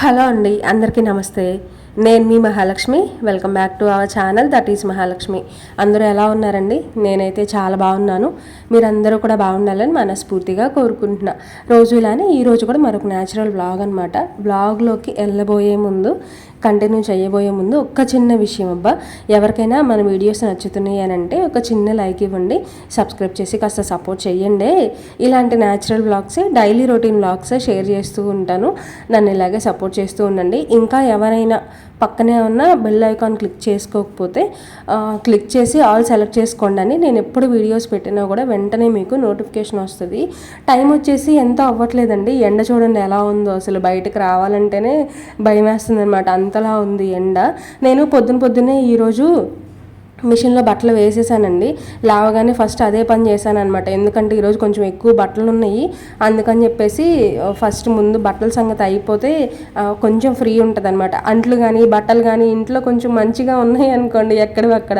Hello అండి అందరికీ నమస్తే. నేను మీ Mahalakshmi. Welcome back to our channel that is Mahalakshmi. అందరూ ఎలా ఉన్నారండి? నేనైతే చాలా బాగున్నాను. మీరందరూ కూడా బాగుండాలని మనస్ఫూర్తిగా కోరుకుంటున్నా. రోజు ఇలానే ఈరోజు కూడా మరొక న్యాచురల్ బ్లాగ్ అనమాట బ్లాగ్లోకి వెళ్ళబోయే ముందు కంటిన్యూ చేయబోయే ముందు ఒక్క చిన్న విషయం అబ్బా. ఎవరికైనా మన వీడియోస్ నచ్చుతున్నాయి అని అంటే ఒక చిన్న లైక్ ఇవ్వండి సబ్స్క్రైబ్ చేసి కాస్త సపోర్ట్ చేయండి ఇలాంటి న్యాచురల్ బ్లాగ్సే డైలీ రొటీన్ బ్లాగ్సే షేర్ చేస్తూ ఉంటాను. నన్ను ఇలాగే సపోర్ట్ చేస్తూ ఉండండి. ఇంకా ఎవరైనా పక్కనే ఉన్న బెల్ ఐకాన్ క్లిక్ చేసుకోకపోతే క్లిక్ చేసి ఆల్ సెలెక్ట్ చేసుకోండి అని నేను ఎప్పుడు వీడియోస్ పెట్టినా కూడా వెంటనే మీకు నోటిఫికేషన్ వస్తుంది. టైం వచ్చేసి ఎంత అవ్వట్లేదండి. ఎండ చూడండి ఎలా ఉందో. అసలు బయటకు రావాలంటేనే భయం వేస్తుంది అనమాట అంతలా ఉంది ఎండ. నేను పొద్దున పొద్దున్నే ఈరోజు మిషన్లో బట్టలు వేసేసానండి. లావగానే ఫస్ట్ అదే పని చేశాను అనమాట ఎందుకంటే ఈరోజు కొంచెం ఎక్కువ బట్టలు ఉన్నాయి. అందుకని చెప్పేసి ఫస్ట్ ముందు బట్టల సంగతి అయిపోతే కొంచెం ఫ్రీ ఉంటుంది అనమాట అంట్లు కానీ బట్టలు కానీ ఇంట్లో కొంచెం మంచిగా ఉన్నాయి అనుకోండి ఎక్కడివి అక్కడ.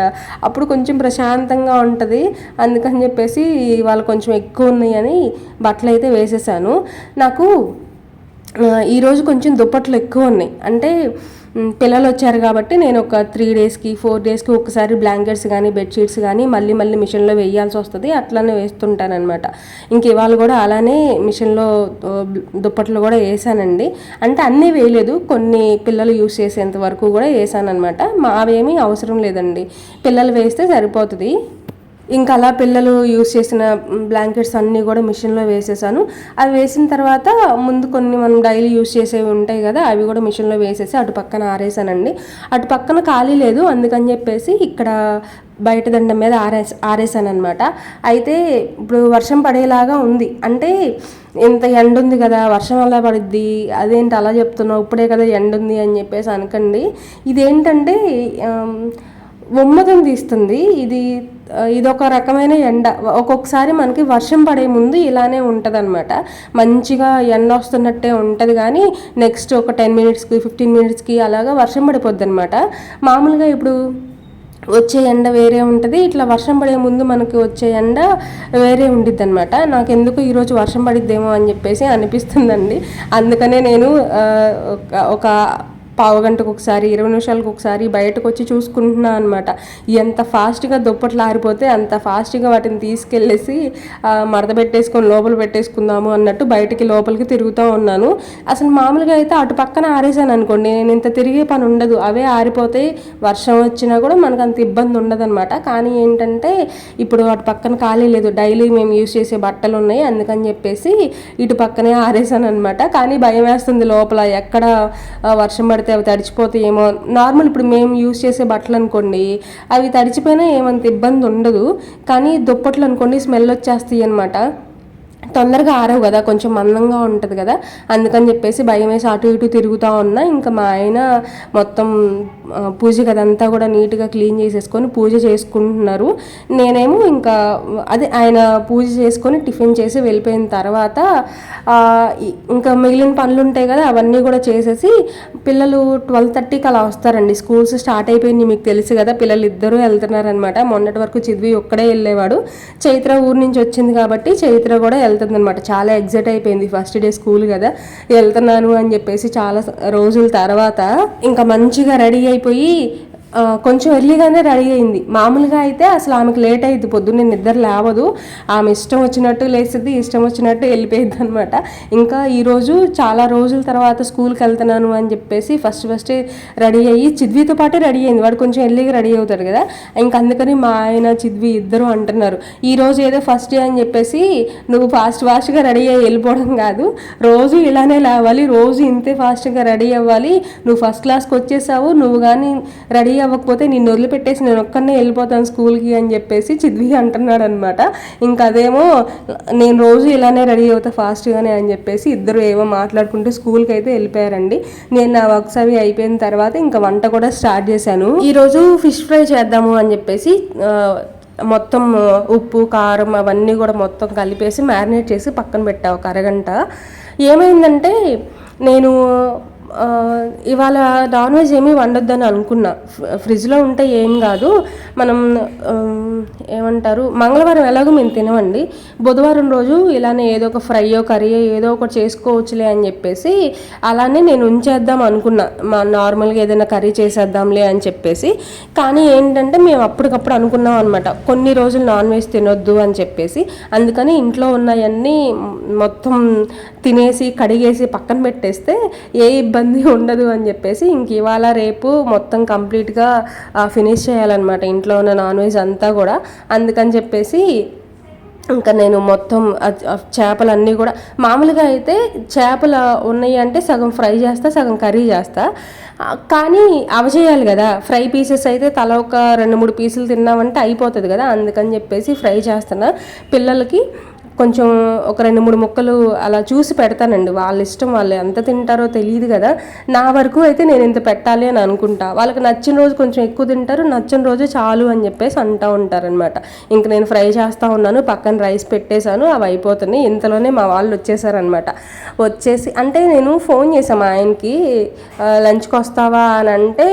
అప్పుడు కొంచెం ప్రశాంతంగా ఉంటుంది. అందుకని చెప్పేసి వాళ్ళు కొంచెం ఎక్కువ ఉన్నాయని బట్టలు అయితే వేసేసాను. నాకు ఈరోజు కొంచెం దుప్పట్లు ఎక్కువ ఉన్నాయి. అంటే పిల్లలు వచ్చారు కాబట్టి నేను ఒక త్రీ డేస్కి ఫోర్ డేస్కి ఒకసారి బ్లాంకెట్స్ కానీ బెడ్షీట్స్ కానీ మళ్ళీ మళ్ళీ మిషన్లో వేయాల్సి వస్తుంది. అట్లానే వేస్తుంటానమాట ఇంక ఇవాళ కూడా అలానే మిషన్లో దుప్పట్లు కూడా వేసానండి. అంటే అన్నీ వేయలేదు. కొన్ని పిల్లలు యూస్ చేసేంత వరకు కూడా వేసానమాట మావేమీ అవసరం లేదండి. పిల్లలు వేస్తే సరిపోతుంది. ఇంకా అలా పిల్లలు యూస్ చేసిన బ్లాంకెట్స్ అన్నీ కూడా మిషన్లో వేసేసాను. అవి వేసిన తర్వాత ముందు కొన్ని మనం డైలీ యూస్ చేసేవి ఉంటాయి కదా అవి కూడా మిషన్లో వేసేసి అటు పక్కన ఆరేసానండి. అటు పక్కన ఖాళీ లేదు అందుకని చెప్పేసి ఇక్కడ బయట దండం మీద ఆరేస్ ఆరేసాను అనమాట అయితే ఇప్పుడు వర్షం పడేలాగా ఉంది. అంటే ఇంత ఎండ ఉంది కదా వర్షం అలా పడుద్ది అదేంటి అలా చెప్తున్నావు ఇప్పుడే కదా ఎండ ఉంది అని చెప్పేసి అనకండి. ఇదేంటంటే ఉమ్మతం తీస్తుంది. ఇది ఇదొక రకమైన ఎండ. ఒక్కొక్కసారి మనకి వర్షం పడే ముందు ఇలానే ఉంటుంది అనమాట మంచిగా ఎండ వస్తున్నట్టే ఉంటుంది కానీ నెక్స్ట్ ఒక టెన్ మినిట్స్కి ఫిఫ్టీన్ మినిట్స్కి అలాగా వర్షం పడిపోద్ది అనమాట మామూలుగా ఇప్పుడు వచ్చే ఎండ వేరే ఉంటుంది. ఇట్లా వర్షం పడే ముందు మనకి వచ్చే ఎండ వేరే ఉండిద్ది అనమాట నాకు ఎందుకు ఈరోజు వర్షం పడిద్దేమో అని చెప్పేసి అనిపిస్తుందండి. అందుకనే నేను ఒక పావు గంటకు ఒకసారి ఇరవై నిమిషాలకు ఒకసారి బయటకు వచ్చి చూసుకుంటున్నాను అనమాట ఎంత ఫాస్ట్గా దుప్పట్లు ఆరిపోతే అంత ఫాస్ట్గా వాటిని తీసుకెళ్ళేసి మడత పెట్టేసుకొని లోపల పెట్టేసుకుందాము అన్నట్టు బయటికి లోపలికి తిరుగుతూ ఉన్నాను. అసలు మామూలుగా అయితే అటు పక్కన ఆరేసాను అనుకోండి. నేను ఇంత తిరిగే పని ఉండదు. అవే ఆరిపోతే వర్షం వచ్చినా కూడా మనకు అంత ఇబ్బంది ఉండదన్నమాట. కానీ ఏంటంటే ఇప్పుడు అటు పక్కన ఖాళీ లేదు. డైలీ మేము యూస్ చేసే బట్టలు ఉన్నాయి. అందుకని చెప్పేసి ఇటు పక్కనే ఆరేసాను అనమాట కానీ భయం వేస్తుంది లోపల. ఎక్కడ వర్షం పడితే పడితే అవి తడిచిపోతాయేమో నార్మల్ ఇప్పుడు మేము యూజ్ చేసే బట్టలు అనుకోండి అవి తడిచిపోయినా ఏమంత ఇబ్బంది ఉండదు కానీ దుప్పట్లు అనుకోండి స్మెల్ వచ్చేస్తాయి అనమాట తొందరగా ఆరవు కదా కొంచెం మందంగా ఉంటుంది కదా. అందుకని చెప్పేసి భయం వేసి అటు ఇటు తిరుగుతూ ఉన్నా ఇంకా మా ఆయన మొత్తం పూజ కదంతా కూడా నీట్గా క్లీన్ చేసేసుకొని పూజ చేసుకుంటున్నారు. నేనేమో ఇంకా అదే ఆయన పూజ చేసుకొని టిఫిన్ చేసి వెళ్ళిపోయిన తర్వాత ఇంకా మిగిలిన పనులు ఉంటాయి కదా అవన్నీ కూడా చేసేసి పిల్లలు ట్వెల్వ్ థర్టీకి అలా వస్తారండి. స్కూల్స్ స్టార్ట్ అయిపోయింది మీకు తెలుసు కదా పిల్లలు ఇద్దరూ వెళ్తున్నారనమాట మొన్నటి వరకు చదివి ఒక్కడే వెళ్ళేవాడు. చైత్ర ఊరు నుంచి వచ్చింది కాబట్టి చైత్ర కూడా వెళ్తుంది అనమాట చాలా ఎగ్జైట్ అయిపోయింది ఫస్ట్ డే స్కూల్ కదా. వెళ్తున్నాను అని చెప్పేసి చాలా రోజుల తర్వాత ఇంకా మంచిగా రెడీ అయిపోయి కొంచెం ఎర్లీగానే రెడీ అయింది. మామూలుగా అయితే అసలు ఆమెకు లేట్ అయింది పొద్దున్నే నిద్ర లేవదు. ఆమె ఇష్టం వచ్చినట్టు లేస్తుంది ఇష్టం వచ్చినట్టు వెళ్ళిపోయింది అనమాట ఇంకా ఈరోజు చాలా రోజుల తర్వాత స్కూల్కి వెళ్తున్నాను అని చెప్పేసి ఫస్ట్ ఫస్ట్ రెడీ అయ్యి చిద్వితో పాటు రెడీ అయింది. వాడు కొంచెం ఎర్లీగా రెడీ అవుతాడు కదా. ఇంకా అందుకని మా ఆయన చిద్వి ఇద్దరు అంటున్నారు. ఈ రోజు ఏదో ఫస్ట్ డే అని చెప్పేసి నువ్వు ఫాస్ట్ ఫాస్ట్గా రెడీ అయ్యి వెళ్ళిపోవడం కాదు. రోజు ఇలానే లేవాలి. రోజు ఇంతే ఫాస్ట్గా రెడీ అవ్వాలి. నువ్వు ఫస్ట్ క్లాస్కి వచ్చేసావు. నువ్వు కానీ రెడీ అవ్వకపోతే నిన్ను వదిలిపెట్టేసి నేను ఒక్కనే వెళ్ళిపోతాను స్కూల్కి అని చెప్పేసి చిద్వి అంటున్నాడు అనమాట ఇంకా అదేమో నేను రోజు ఇలానే రెడీ అవుతా ఫాస్ట్గానే అని చెప్పేసి ఇద్దరు ఏమో మాట్లాడుకుంటూ స్కూల్కి అయితే వెళ్ళిపోయారండి. నేను నా వర్క్స్ అవి అయిపోయిన తర్వాత ఇంకా వంట కూడా స్టార్ట్ చేశాను. ఈరోజు ఫిష్ ఫ్రై చేద్దాము అని చెప్పేసి మొత్తం ఉప్పు కారం అవన్నీ కూడా మొత్తం కలిపేసి మ్యారినేట్ చేసి పక్కన పెట్టా ఒక అరగంట. ఏమైందంటే నేను ఇవాళ నాన్ వెజ్ ఏమీ వండొద్దని అనుకున్నా. ఫ్రిడ్జ్లో ఉంటే ఏం కాదు. మనం ఏమంటారు మంగళవారం ఎలాగో మేము తినవండి బుధవారం రోజు ఇలానే ఏదో ఒక ఫ్రైయో కర్రీయో ఏదో ఒకటి చేసుకోవచ్చులే అని చెప్పేసి అలానే నేను ఉంచేద్దాం అనుకున్నా. మా నార్మల్గా ఏదైనా కర్రీ చేసేద్దాంలే అని చెప్పేసి. కానీ ఏంటంటే మేము అప్పటికప్పుడు అనుకున్నాం అనమాట కొన్ని రోజులు నాన్ వెజ్ తినొద్దు అని చెప్పేసి. అందుకని ఇంట్లో ఉన్నవన్నీ మొత్తం తినేసి కడిగేసి పక్కన పెట్టేస్తే ఏ ఇబ్బంది ఉండదు అని చెప్పేసి ఇంక ఇవాళ రేపు మొత్తం కంప్లీట్గా ఫినిష్ చేయాలన్నమాట ఇంట్లో ఉన్న నాన్ వెజ్ అంతా కూడా. అందుకని చెప్పేసి ఇంకా నేను మొత్తం చేపలన్నీ కూడా మామూలుగా అయితే చేపలు ఉన్నాయి అంటే సగం ఫ్రై చేస్తా సగం కర్రీ చేస్తా. కానీ అవి చేయాలి కదా. ఫ్రై పీసెస్ అయితే తల ఒక రెండు మూడు పీసులు తిన్నామంటే అయిపోతుంది కదా. అందుకని చెప్పేసి ఫ్రై చేస్తున్నా. పిల్లలకి కొంచెం ఒక రెండు మూడు ముక్కలు అలా చూసి పెడతానండి. వాళ్ళ ఇష్టం వాళ్ళు ఎంత తింటారో తెలియదు కదా. నా వరకు అయితే నేను ఇంత పెట్టాలి అని అనుకుంటా. వాళ్ళకి నచ్చిన రోజు కొంచెం ఎక్కువ తింటారు నచ్చిన రోజు చాలు అని చెప్పేసి అంటూ ఉంటారనమాట ఇంక నేను ఫ్రై చేస్తూ ఉన్నాను పక్కన రైస్ పెట్టేశాను అవి అయిపోతున్నాయి. ఇంతలోనే మా వాళ్ళు వచ్చేసారనమాట వచ్చేసి అంటే నేను ఫోన్ చేశాను మా ఆయనకి లంచ్కి వస్తావా? అని అంటే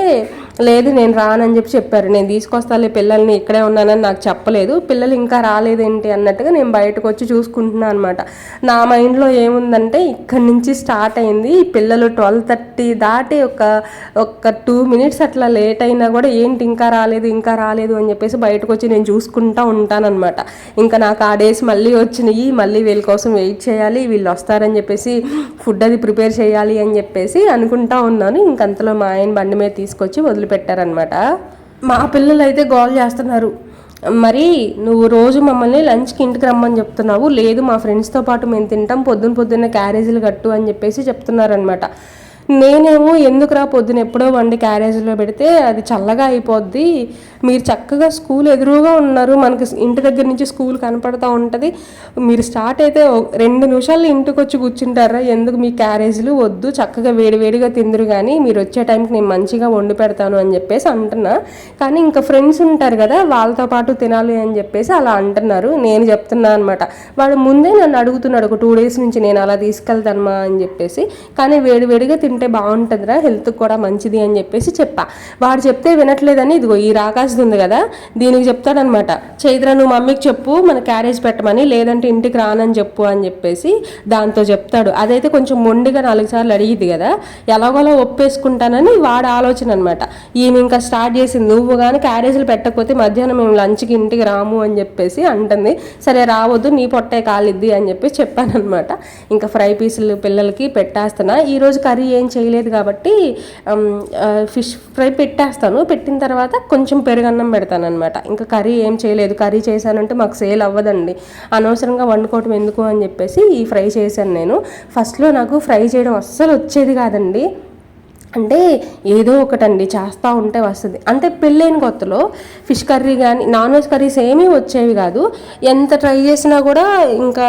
లేదు నేను రానని చెప్పి చెప్పారు. నేను తీసుకొస్తాలే పిల్లల్ని ఇక్కడే ఉన్నానని నాకు చెప్పలేదు. పిల్లలు ఇంకా రాలేదేంటి? అన్నట్టుగా నేను బయటకు వచ్చి చూసుకుంటున్నాను అనమాట నా మైండ్లో ఏముందంటే ఇక్కడి నుంచి స్టార్ట్ అయింది. పిల్లలు ట్వెల్వ్ థర్టీ దాటి ఒక ఒక టూ మినిట్స్ అట్లా లేట్ అయినా కూడా ఏంటి ఇంకా రాలేదు ఇంకా రాలేదు అని చెప్పేసి బయటకు వచ్చి నేను చూసుకుంటా ఉంటానన్నమాట ఇంకా నాకు ఆ డేస్ మళ్ళీ వచ్చినాయి. మళ్ళీ వీళ్ళ కోసం వెయిట్ చేయాలి. వీళ్ళు వస్తారని చెప్పేసి ఫుడ్ అది ప్రిపేర్ చేయాలి అని చెప్పేసి అనుకుంటా ఉన్నాను. ఇంకంతలో మా ఆయన బండి మీద తీసుకొచ్చి వదిలిపెట్టారనమాట మా పిల్లలు అయితే గోల్ చేస్తున్నారు. మరి నువ్వు రోజు మమ్మల్ని లంచ్కి ఇంటికి రమ్మని చెప్తున్నావు. లేదు మా ఫ్రెండ్స్తో పాటు మేము తింటాం. పొద్దున పొద్దున్న క్యారేజీలు కట్టు అని చెప్పేసి చెప్తున్నారనమాట నేనేమో ఎందుకురా పొద్దున ఎప్పుడో వండి క్యారేజీలో పెడితే అది చల్లగా అయిపోద్ది. మీరు చక్కగా స్కూల్ ఎదురుగా ఉన్నారు. మనకి ఇంటి దగ్గర నుంచి స్కూల్ కనపడతా ఉంటుంది. మీరు స్టార్ట్ అయితే రెండు నిమిషాలు ఇంటికి వచ్చి కూర్చుంటారా? ఎందుకు మీ క్యారేజీలు వద్దు? చక్కగా వేడివేడిగా తిందరు కానీ మీరు వచ్చే టైంకి నేను మంచిగా వండి పెడతాను అని చెప్పేసి అంటున్నా. కానీ ఇంకా ఫ్రెండ్స్ ఉంటారు కదా వాళ్ళతో పాటు తినాలి అని చెప్పేసి అలా అంటున్నారు. నేను చెప్తున్నా అనమాట వాడు ముందే నన్ను అడుగుతున్నాడు ఒక టూ డేస్ నుంచి నేను అలా తీసుకెళ్తానమా అని చెప్పేసి. కానీ వేడివేడిగా తింటే బాగుంటుందిరా హెల్త్కి కూడా మంచిది అని చెప్పేసి చెప్పా. వాడు చెప్తే వినట్లేదని ఇదిగో ఈ రాకాశది ఉంది కదా దీనికి చెప్తాడనమాట. చైత్ర నువ్వు మమ్మీకి చెప్పు మన క్యారేజ్ పెట్టమని లేదంటే ఇంటికి రానని చెప్పు అని చెప్పేసి దాంతో చెప్తాడు. అదైతే కొంచెం మొండిగా నాలుగు సార్లు అడిగిద్ది కదా ఎలాగోలా ఒప్పేసుకుంటానని వాడు ఆలోచన అనమాట. ఈమె ఇంకా స్టార్ట్ చేసింది నువ్వు కానీ క్యారేజీలు పెట్టకపోతే మధ్యాహ్నం మేము లంచ్కి ఇంటికి రాము అని చెప్పేసి అంటుంది. సరే రావద్దు నీ పొట్టే కాలిద్ది అని చెప్పి చెప్పానమాట ఇంకా ఫ్రై పీసులు పిల్లలకి పెట్టేస్తున్నా. ఈరోజు కర్రీ ఏం చేయలేదు కాబట్టి ఫిష్ ఫ్రై పెట్టేస్తాను. పెట్టిన తర్వాత కొంచెం పెరుగన్నం పెడతాను అనమాట ఇంకా కర్రీ ఏం చేయలేదు. కర్రీ చేశానంటే మాకు సేల్ అవ్వదండి. అనవసరంగా వండుకోవటం ఎందుకు అని చెప్పేసి ఈ ఫ్రై చేశాను నేను. ఫస్ట్లో నాకు ఫ్రై చేయడం అస్సలు వచ్చేది కాదండి. అంటే ఏదో ఒకటండి చేస్తూ ఉంటే వస్తుంది. అంటే పెళ్ళైన కొత్తలో ఫిష్ కర్రీ కానీ నాన్ వెజ్ కర్రీస్ ఏమీ వచ్చేవి కాదు. ఎంత ట్రై చేసినా కూడా ఇంకా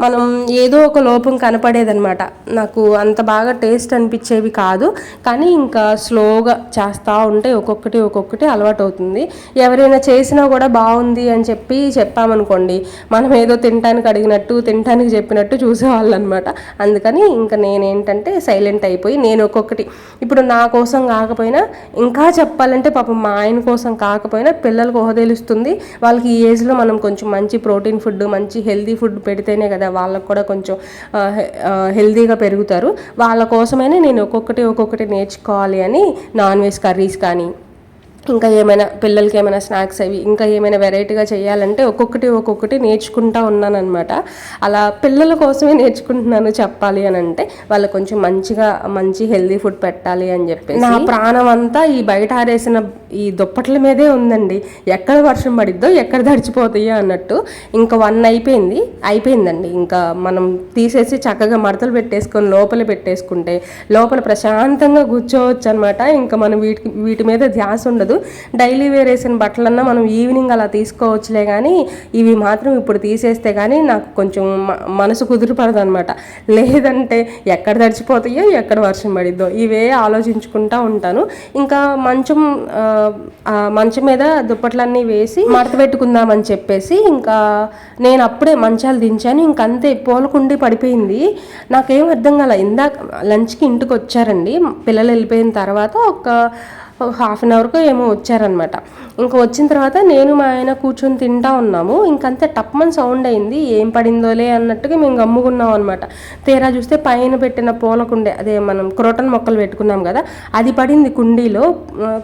మనం ఏదో ఒక లోపం కనపడేదన్నమాట. నాకు అంత బాగా టేస్ట్ అనిపించేవి కాదు. కానీ ఇంకా స్లోగా చేస్తూ ఉంటే ఒక్కొక్కటి ఒక్కొక్కటి అలవాటు అవుతుంది ఎవరైనా చేసినా కూడా బాగుంది అని చెప్పి చెప్పామనుకోండి మనం ఏదో తినటానికి అడిగినట్టు తినటానికి చెప్పినట్టు చూసేవాళ్ళు అనమాట అందుకని ఇంకా నేనేంటంటే సైలెంట్ అయిపోయి నేను ఒక్కొక్కటి ఇప్పుడు నా కోసం కాకపోయినా ఇంకా చెప్పాలంటే పాపం మా ఆయన కోసం కాకపోయినా పిల్లలకు ఊహ తెలుస్తుంది. వాళ్ళకి ఈ ఏజ్లో మనం కొంచెం మంచి ప్రోటీన్ ఫుడ్ మంచి హెల్దీ ఫుడ్ పెడితేనే కదా వాళ్ళకు కూడా కొంచెం హెల్దీగా పెరుగుతారు. వాళ్ళ కోసమైనా నేను ఒక్కొక్కటి ఒక్కొక్కటి నేర్చుకోవాలి అని నాన్ వెజ్ కర్రీస్ కానీ ఇంకా ఏమైనా పిల్లలకి ఏమైనా స్నాక్స్ అవి ఇంకా ఏమైనా వెరైటీగా చేయాలంటే ఒక్కొక్కటి ఒక్కొక్కటి నేర్చుకుంటా ఉన్నానమాట అలా పిల్లల కోసమే నేర్చుకుంటున్నాను చెప్పాలి అని అంటే వాళ్ళు కొంచెం మంచిగా మంచి హెల్దీ ఫుడ్ పెట్టాలి అని చెప్పి నా ప్రాణం అంతా ఈ బయట ఆరేసిన ఈ దుప్పట్ల మీదే ఉందండి. ఎక్కడ వర్షం పడిద్దో ఎక్కడ తడిచిపోతాయో అన్నట్టు. ఇంకా వన్ అయిపోయింది అయిపోయిందండి. ఇంకా మనం తీసేసి చక్కగా మడతలు పెట్టేసుకొని లోపల పెట్టేసుకుంటే లోపల ప్రశాంతంగా కూర్చోవచ్చు అనమాట ఇంకా మనం వీటికి వీటి మీద ధ్యాస ఉండదు. డైలీ వేర్ వేసిన బట్టలన్నా మనం ఈవినింగ్ అలా తీసుకోవచ్చులే కానీ ఇవి మాత్రం ఇప్పుడు తీసేస్తే కానీ నాకు కొంచెం మనసు కుదిరిపడదు అనమాట లేదంటే ఎక్కడ తడిచిపోతాయో ఎక్కడ వర్షం పడిద్దో ఇవే ఆలోచించుకుంటా ఉంటాను. ఇంకా మంచం మంచం మీద దుప్పట్లన్నీ వేసి మడత పెట్టుకుందామని చెప్పేసి ఇంకా నేను అప్పుడే మంచాలు దించాను. ఇంకంతే పోలకుండి పడిపోయింది. నాకేం అర్థం కాల ఇందాక లంచ్కి ఇంటికి వచ్చారండి పిల్లలు వెళ్ళిపోయిన తర్వాత ఒక హాఫ్ అన్ అవర్కు ఏమో వచ్చారనమాట ఇంకా వచ్చిన తర్వాత నేను మా ఆయన కూర్చొని తింటా ఉన్నాము. ఇంకంతే టప్మన్ సౌండ్ అయింది. ఏం పడిందోలే అన్నట్టుగా మేము గమ్ముకున్నాం అనమాట తీరా చూస్తే పైన పెట్టిన పూల కుండే అదే మనం క్రోటన్ మొక్కలు పెట్టుకున్నాం కదా అది పడింది కుండీలో.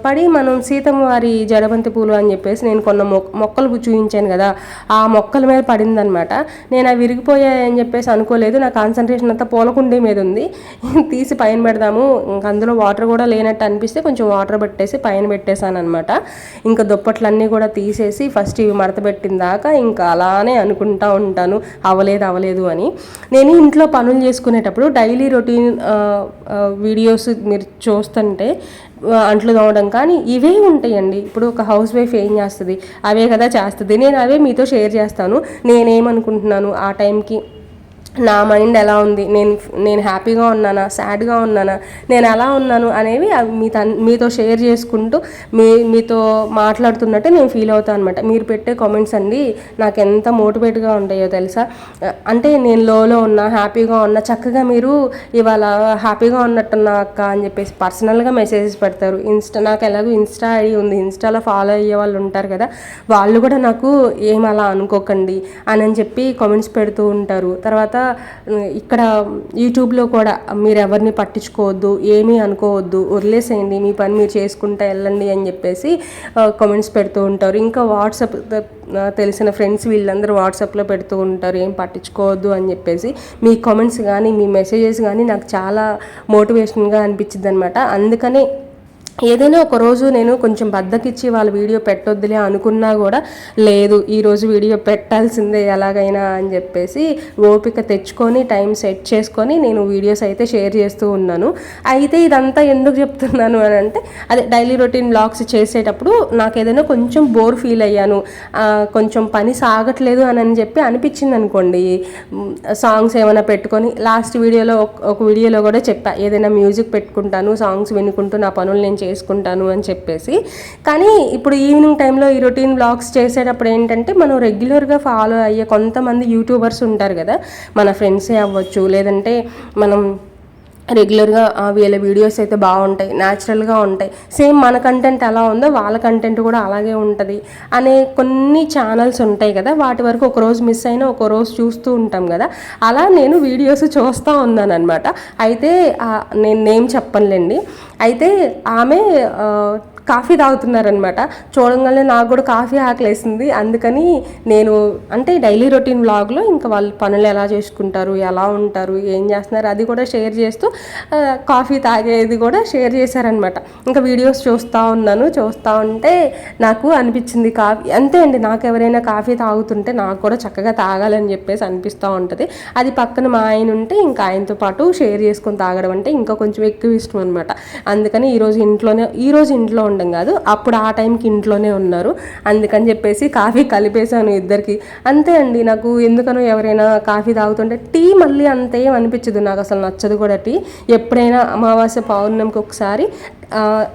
పడి మనం సీతమ్మ వారి జడబంతి పూలు అని చెప్పేసి నేను కొన్న మొక్క మొక్కలు చూపించాను కదా ఆ మొక్కల మీద పడిందనమాట నేను అవి విరిగిపోయాయని చెప్పేసి అనుకోలేదు. నా కాన్సన్ట్రేషన్ అంతా పూల కుండీ మీద ఉంది. తీసి పైన పెడదాము. ఇంకా అందులో వాటర్ కూడా లేనట్టు అనిపిస్తే కొంచెం వాటర్ మడతబెట్టేసి పైన పెట్టేశాను అనమాట ఇంకా దుప్పట్లన్నీ కూడా తీసేసి ఫస్ట్ ఇవి మడతబెట్టిన దాకా ఇంకా అలానే అనుకుంటా ఉంటాను. అవ్వలేదు అవ్వలేదు అని. నేను ఇంట్లో పనులు చేసుకునేటప్పుడు డైలీ రొటీన్ వీడియోస్ మీరు చూస్తుంటే అంట్లు తోమడం కానీ ఇవే ఉంటాయండి. ఇప్పుడు ఒక హౌస్ వైఫ్ ఏం చేస్తుంది? అవే కదా చేస్తుంది. నేను అవే మీతో షేర్ చేస్తాను. నేనేమనుకుంటున్నాను? ఆ టైంకి నా మైండ్ ఎలా ఉంది? నేను నేను హ్యాపీగా ఉన్నానా? సాడ్గా ఉన్నానా? నేను ఎలా ఉన్నాను అనేవి మీ తన్ మీతో షేర్ చేసుకుంటూ మీ మీతో మాట్లాడుతున్నట్టు నేను ఫీల్ అవుతాను అనమాట మీరు పెట్టే కామెంట్స్ అండి నాకు ఎంత మోటివేట్గా ఉంటాయో తెలుసా? అంటే నేను లోలో ఉన్నా హ్యాపీగా ఉన్నా చక్కగా మీరు ఇవాళ హ్యాపీగా ఉన్నట్టున్నా అక్క అని చెప్పేసి పర్సనల్గా మెసేజెస్ పెడతారు. ఇన్స్టా నాకు ఎలాగో ఇన్స్టా ఐడి ఉంది. ఇన్స్టాలో ఫాలో అయ్యే వాళ్ళు ఉంటారు కదా వాళ్ళు కూడా నాకు ఏం అలా అనుకోకండి అని అని చెప్పి కామెంట్స్ పెడుతూ ఉంటారు. తర్వాత ఇక్కడ యూట్యూబ్లో కూడా మీరు ఎవరిని పట్టించుకోవద్దు ఏమీ అనుకోవద్దు వదిలేసేయండి మీ పని మీరు చేసుకుంటా వెళ్ళండి అని చెప్పేసి కామెంట్స్ పెడుతూ ఉంటారు. ఇంకా వాట్సాప్ తెలిసిన ఫ్రెండ్స్ వీళ్ళందరూ వాట్సాప్లో పెడుతూ ఉంటారు ఏం పట్టించుకోవద్దు అని చెప్పేసి. మీ కామెంట్స్ కానీ మీ మెసేజెస్ కానీ నాకు చాలా మోటివేషన్గా అనిపించింది అనమాట అందుకనే ఏదైనా ఒక రోజు నేను కొంచెం బద్దకిచ్చి వాళ్ళ వీడియో పెట్టొద్దులే అనుకున్నా కూడా లేదు ఈరోజు వీడియో పెట్టాల్సిందే ఎలాగైనా అని చెప్పేసి ఓపిక తెచ్చుకొని టైం సెట్ చేసుకొని నేను వీడియోస్ అయితే షేర్ చేస్తూ ఉన్నాను. అయితే ఇదంతా ఎందుకు చెప్తున్నాను అని అంటే అదే డైలీ రొటీన్ బ్లాగ్స్ చేసేటప్పుడు నాకు ఏదైనా కొంచెం బోర్ ఫీల్ అయ్యాను. కొంచెం పని సాగట్లేదు అని అని చెప్పి అనిపించింది అనుకోండి. సాంగ్స్ ఏమైనా పెట్టుకొని లాస్ట్ వీడియోలో ఒక- ఒక వీడియోలో కూడా చెప్పా ఏదైనా మ్యూజిక్ పెట్టుకుంటాను సాంగ్స్ వినుకుంటూ నా పనులు నేను చేసుకుంటాను అని చెప్పేసి. కానీ ఇప్పుడు ఈవినింగ్ టైంలో ఈ రొటీన్ బ్లాగ్స్ చేసేటప్పుడు ఏంటంటే మనం రెగ్యులర్గా ఫాలో అయ్యే కొంతమంది యూట్యూబర్స్ ఉంటారు కదా. మన ఫ్రెండ్సే అవ్వచ్చు లేదంటే మనం రెగ్యులర్గా వీళ్ళ వీడియోస్ అయితే బాగుంటాయి న్యాచురల్గా ఉంటాయి. సేమ్ మన కంటెంట్ ఎలా ఉందో వాళ్ళ కంటెంట్ కూడా అలాగే ఉంటుంది. అనే కొన్ని ఛానల్స్ ఉంటాయి కదా వాటి వరకు ఒక రోజు మిస్ అయినా ఒక రోజు చూస్తూ ఉంటాం కదా. అలా నేను వీడియోస్ చూస్తూ ఉన్నాను అనమాట అయితే నేను నేమ్ చెప్పనులేండి. అయితే ఆమె కాఫీ తాగుతున్నారనమాట చూడంగానే నాకు కూడా కాఫీ ఆకలేసింది. అందుకని నేను అంటే డైలీ రొటీన్ వ్లాగ్లో ఇంకా వాళ్ళు పనులు ఎలా చేసుకుంటారు ఎలా ఉంటారు ఏం చేస్తున్నారు అది కూడా షేర్ చేస్తూ కాఫీ తాగేది కూడా షేర్ చేశారనమాట ఇంకా వీడియోస్ చూస్తూ ఉన్నాను. చూస్తూ ఉంటే నాకు అనిపించింది కాఫీ. అంతే అండి నాకు ఎవరైనా కాఫీ తాగుతుంటే నాకు కూడా చక్కగా తాగాలని చెప్పేసి అనిపిస్తూ ఉంటుంది. అది పక్కన మా ఆయన ఉంటే ఇంకా ఆయనతో పాటు షేర్ చేసుకొని తాగడం అంటే ఇంకా కొంచెం ఎక్కువ ఇష్టం అనమాట అందుకని ఈరోజు ఇంట్లోనే ఈరోజు ఇంట్లో ఉండడం కాదు. అప్పుడు ఆ టైంకి ఇంట్లోనే ఉన్నారు. అందుకని చెప్పేసి కాఫీ కలిపేశాను ఇద్దరికి. అంతే అండి నాకు. ఎందుకనో ఎవరైనా కాఫీ తాగుతుంటే టీ మళ్ళీ అంతే అనిపించదు. నాకు అసలు నచ్చదు కూడా టీ. ఎప్పుడైనా అమావాస్య పౌర్ణమికి ఒకసారి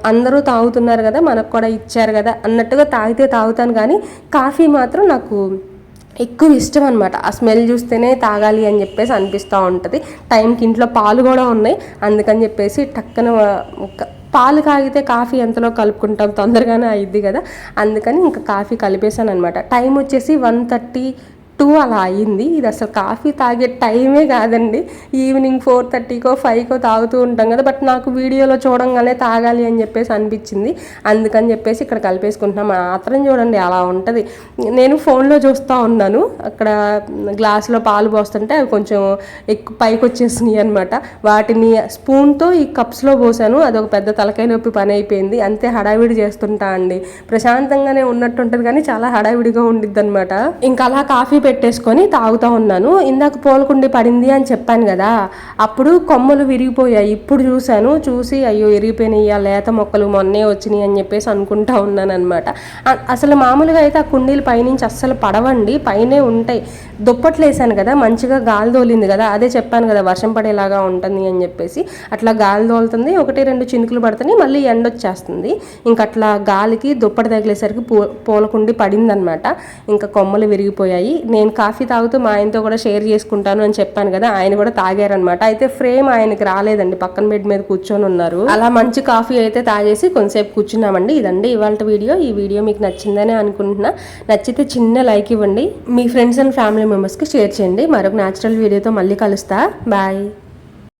అందరూ తాగుతున్నారు కదా మనకు కూడా ఇచ్చారు కదా అన్నట్టుగా తాగితే తాగుతాను కానీ కాఫీ మాత్రం నాకు ఎక్కువ ఇష్టం అనమాట ఆ స్మెల్ చూస్తేనే తాగాలి అని చెప్పేసి అనిపిస్తూ ఉంటుంది. టైంకి ఇంట్లో పాలు కూడా ఉన్నాయి. అందుకని చెప్పేసి టక్కన ఒక- పాలు కాగితే కాఫీ ఎంతలో కలుపుకుంటాం? తొందరగానే అయ్యిద్ది కదా. అందుకని ఇంకా కాఫీ కలిపేశాను అనమాట టైం వచ్చేసి వన్ థర్టీ టూ అలా అయ్యింది ఇది అసలు కాఫీ తాగే టైమే కాదండి. ఈవినింగ్ ఫోర్ థర్టీకో ఫైవ్కో తాగుతూ ఉంటాం కదా బట్ నాకు వీడియోలో చూడంగానే తాగాలి అని చెప్పేసి అనిపించింది. అందుకని చెప్పేసి ఇక్కడ కలిపేసుకుంటున్నాం. మాత్రం చూడండి అలా ఉంటుంది. నేను ఫోన్లో చూస్తూ ఉన్నాను. అక్కడ గ్లాసులో పాలు పోస్తుంటే అవి కొంచెం ఎక్కువ పైకి వచ్చేసినాయి అనమాట వాటిని స్పూన్తో ఈ కప్స్లో పోసాను. అదొక పెద్ద తలకాయ నొప్పి పని అయిపోయింది. అంతే హడావిడి చేస్తుంటా అండి. ప్రశాంతంగానే ఉన్నట్టు ఉంటుంది కానీ చాలా హడావిడిగా ఉండిద్ది అనమాట ఇంకా అలా కాఫీ పెట్టేసుకొని తాగుతూ ఉన్నాను. ఇందాక పూలకుండి పడింది అని చెప్పాను కదా అప్పుడు కొమ్మలు విరిగిపోయాయి. ఇప్పుడు చూశాను చూసి అయ్యో విరిగిపోయినాయి ఆ లేత మొక్కలు మొన్నే వచ్చినాయి అని చెప్పేసి అనుకుంటా ఉన్నాను అనమాట అసలు మామూలుగా అయితే ఆ కుండీలు పైనుంచి అస్సలు పడవండి పైనే ఉంటాయి. దుప్పట్లు వేసాను కదా మంచిగా గాలి తోలింది కదా అదే చెప్పాను కదా వర్షం పడేలాగా ఉంటుంది అని చెప్పేసి. అట్లా గాలి తోలుతుంది ఒకటి రెండు చినుకులు పడుతున్నాయి మళ్ళీ ఎండ వచ్చేస్తుంది. ఇంకా అట్లా గాలికి దుప్పటి తగిలేసరికి పూ పూలకుండి పడిందనమాట ఇంకా కొమ్మలు విరిగిపోయాయి. నేను కాఫీ తాగుతూ మా ఆయనతో కూడా షేర్ చేసుకుంటాను అని చెప్పాను కదా ఆయన కూడా తాగారనమాట అయితే ఫ్రేమ్ ఆయనకి రాలేదండి పక్కన బెడ్ మీద కూర్చొని ఉన్నారు. అలా మంచి కాఫీ అయితే తాగేసి కొంతసేపు కూర్చున్నామండి. ఇదండి ఇవాళ వీడియో. ఈ వీడియో మీకు నచ్చిందని అనుకుంటున్నా. నచ్చితే చిన్న లైక్ ఇవ్వండి. మీ ఫ్రెండ్స్ అండ్ ఫ్యామిలీ మెంబర్స్కి షేర్ చేయండి. మరొక న్యాచురల్ వీడియోతో మళ్ళీ కలుస్తా. బాయ్.